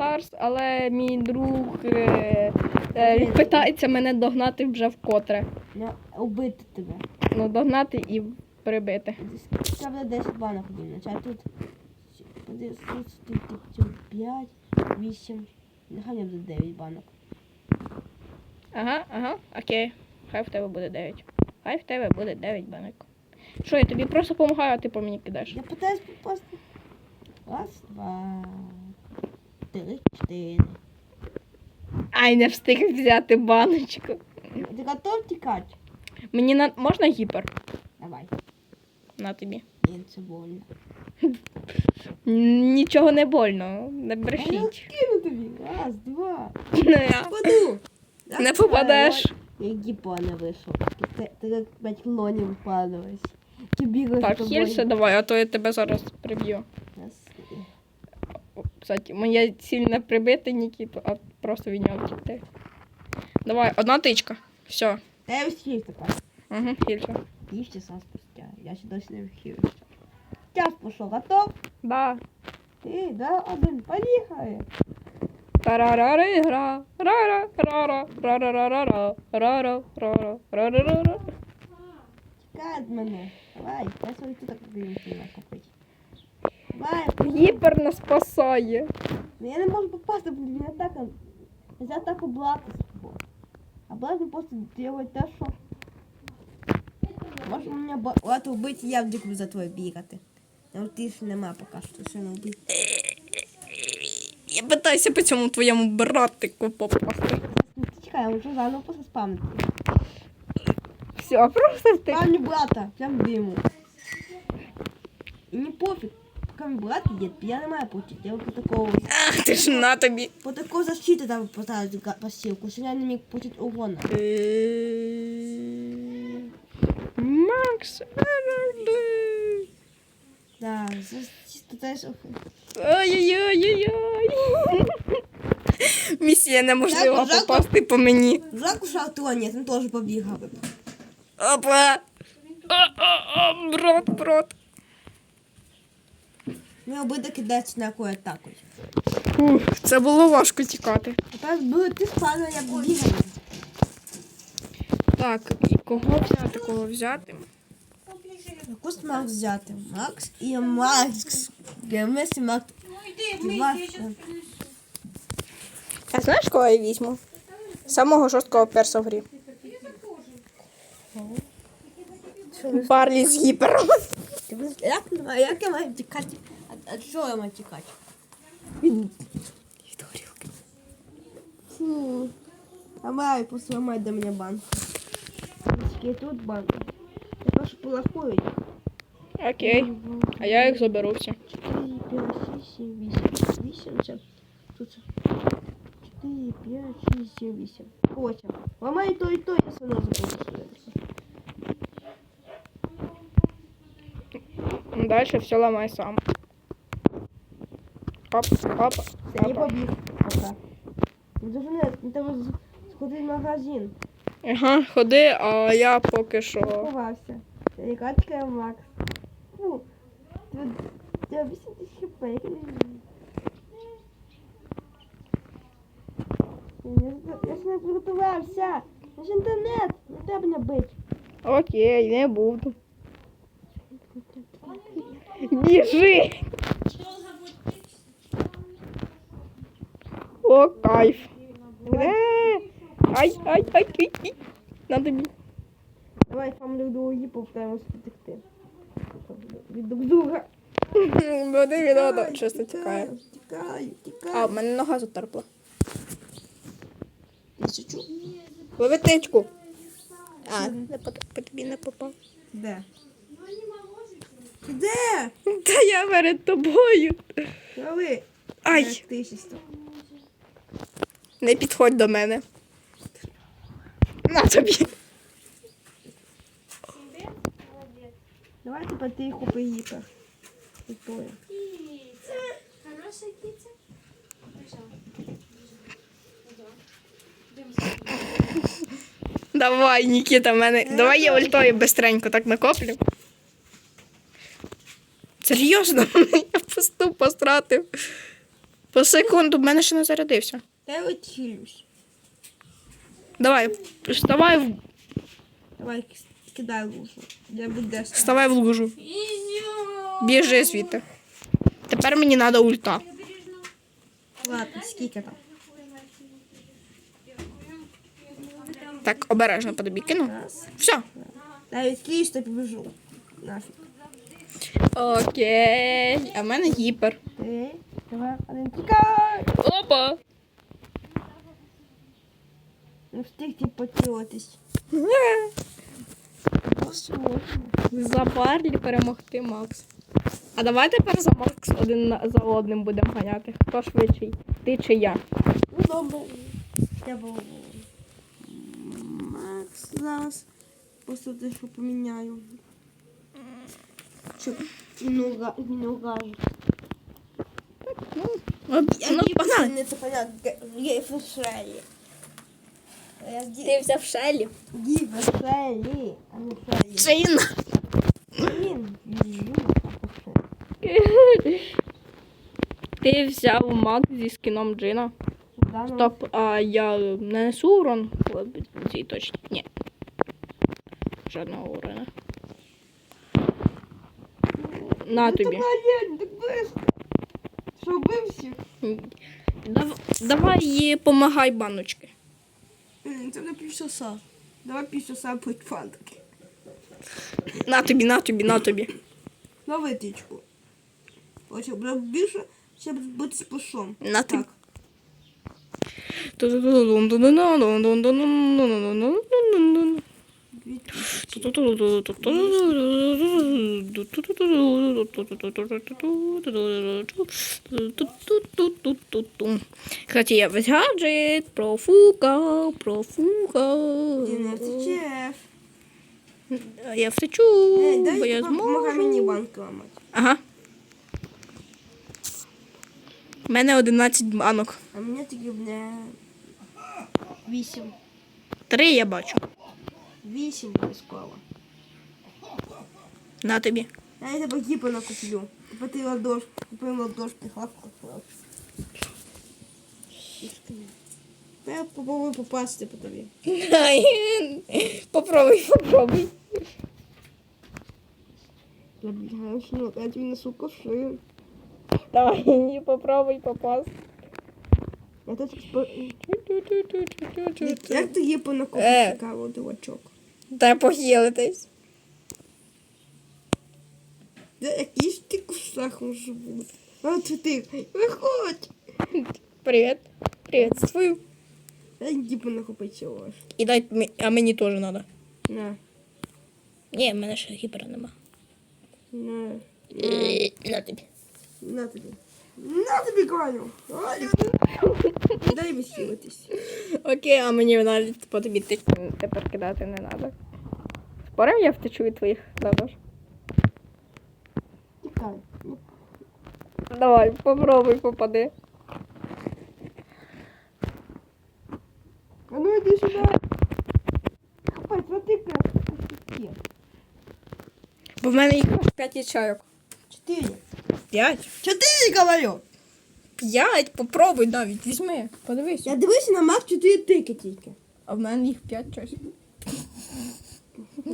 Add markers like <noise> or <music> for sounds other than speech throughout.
Stars, але мій друг е, е, питається мене догнати вже вкотре. Не убити тебе. Ну, догнати і прибити. Це буде 10 банок один. А тут тут 5, 8. Нехай не буде 9 банок. Ага, ага, окей. Хай в тебе буде 9. Хай в тебе буде 9 банок. Що, я тобі просто допомагаю, а ти по мені кидаєш. Я пытаюсь попасти. Раз, два, три, чотири. Ай, не встиг взяти баночку. Ти готов тікати? Мені на... можна гіпер? Давай. На тобі. Ні, це больно. Нічого не больно, не А Я брешіть. скину тобі. Раз, два. Не, Попаду. Не попадеш. Я гіпо не вийшов. Ти, ти як п'ять клонів падалась. Ти бігаєш Так, за хілься давай, а то я тебе зараз приб'ю. Кстати, моя ціль не прибити Нікіту, а просто від нього втікти. Давай, одна тичка. Все. Та я всіх така. Угу, хілься. Пів часа спустя. Я ще досі не вхилився. Час пішов, готов? Да. Ти, да, один, поїхали. Тарарари гра. Рара, рара, рара, рара, рара, рара, рара, рара, рара. Чекай від мене. Давай, я свою тут так. Давай, Гіпер нас спасає. Ну, я не можу попасти, бо він атака. Це атаку Блата. А Блат просто делает те, що... Може мене Блата вбити, я буду за твою бігати. Ну ти ж нема поки що, що не вбити. Я питаюся по цьому твоєму братику попасти. Ну, ти чекай, я можу заново просто спамити. Все, просто втек. Спамлю Блата, прям диму. Не пофіг руками брати, дід, я не маю пути. Я по такого... Ах, ти ж на тобі. По такого защиты там поставити посілку, що я не міг пустити угона. Е, Макс, Да, защита теж Ой-ой-ой-ой-ой. Місія неможлива попасти по мені. Жак у він теж побігав. Опа! О, о, о, брат, брат. Мне бы кидаться на какую атаку. Ух, це було важко тікати. А так было ты спала, я бы бегал. Так, і кого взяти, кого взяти? Куст Макс взяти. Макс и Макс. Я вместе Макс. Макс. А знаєш, кого я візьму? Самого жорсткого перса в грі. Барлі з гіпером. Як, як я маю тікати? А, а що я маю тікати? Фу. Давай, посламай до мене банк. Тільки тут банк. Я прошу полахують. Окей. А я їх заберу всі. 4, 5, 6, 7, 8. 8 це тут. 4, 5, 6, 7, 8. 8. Ламай то і то, я все одно забуду сюди. Дальше все ламай сам. Оп, оп, Це не опа. побіг. Пока. Ну не, не треба з- в магазин. Ага, ходи, а я поки що. Ховався. Рікачка Макс. Фу. Тут я 8 тисяч хп. як я не- Я ж- не підготувався. Я ж інтернет. Не треба мене бити. Окей, не буду. Біжи! О, кайф. Е, Ай, ай, ай, ай, ай. На тобі. Давай фамлю до її повтаємось втекти. Від друга. Буде відомо, чисто тікає. Тікаю, тікаю. А, в мене нога затерпла. Лови тичку. А, не по, по тобі не попав. Де? Де? Та я перед тобою. Коли? Ай, Тисячу. Не підходь до мене. На тобі. Давай тепер ти купи гіпер. Готові. Хороша киця. Давай, Нікіта, мене. Давай я ультою бистренько так накоплю. Серйозно, <laughs> я пусту постратив. По секунду, в мене ще не зарядився. Я відхилюсь. Давай, вставай в, Давай кидай лужу. Я буде. вставай в лужу. Біжи звідти. Тепер мені треба ульта. Ладно, скільки там? Так, обережно по тобі кину. Все. Я відхилюсь та побіжу. Нафіг. Окей. А в мене гіпер. Два, один, тікай! Опа. Не встигти потілитись. Просто За Барлі перемогти Макс. А давай тепер за Макс один на- за одним будемо ганяти. Хто швидший? Ти чи я? Ну добре. Я був Макс зараз. Просто дещо поміняю. Щоб не уга- не угажу. Ну, ну погнали. Не це понятно. З Ти взяв Шелі. фешелі, а не а фешелі. Ти взяв Макс зі скіном Джина. Да, ну, Стоп, а я не несу урон? Цій точно. Ні. Жодного урона. На Ну, тобі. Так, так быстро. Що, вбив всіх? Дав- Давай помагай баночки. Це вже півчаса. Давай півчаса пить фантики. На тобі, на тобі, на тобі. На витічку. Хоча буде більше, ще бути з пушом. На ти. Так. Тисячі. Кстати, я весь гаджет профукав, профукав. Я втечу, бо дай я допомагай мені зможу. банк ламати. Ага. У мене 11 банок. А мені тільки буде вісім. Три я бачу. Вісім обов'язково. На тобі. Я тебе гіпо накуплю. Типа ти ладош, купив ладош, ти хавку. Я попробую попасти по тобі. <laughs> Попробуй, попробуй. Я бігаю, що я тобі несу кошир. Давай, <laughs> попробуй попасти. Я тут. Як ти гіпо накупив Е. цікаво, дурачок? Та похилитись. Я якийсь ти кусах може бути. От ти, виходь! Привіт. Приветствую. Гіпо накупив цього. І дай, мі- а мені теж треба. На, Ні, в мене ще гіпера нема. на, На тобі. на тобі. На тобі, Галю! Галю! Дай висілитись. Окей, а мені навіть по тобі ти тепер кидати не треба. Спорим, я втечу від твоїх ладош? Тікай. Давай, попробуй попади. А ну сюда. Капець, ну ти красиві. Бо в мене їх аж 5 ячейок. Чотири. 5? Чотири, говорю. 5? Попробуй навіть, візьми. Подивись. Я дивися на мак чотири тики тільки. А в мене їх 5 щось.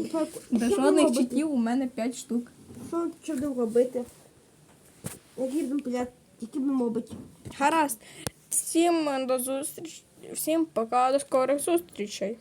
Що До що жодних робити? читів у мене 5 штук. Що що будемо робити? Які будемо пляти? Які будемо робити? Гаразд. Всім до зустрічі. Всім пока, до скорих зустрічей.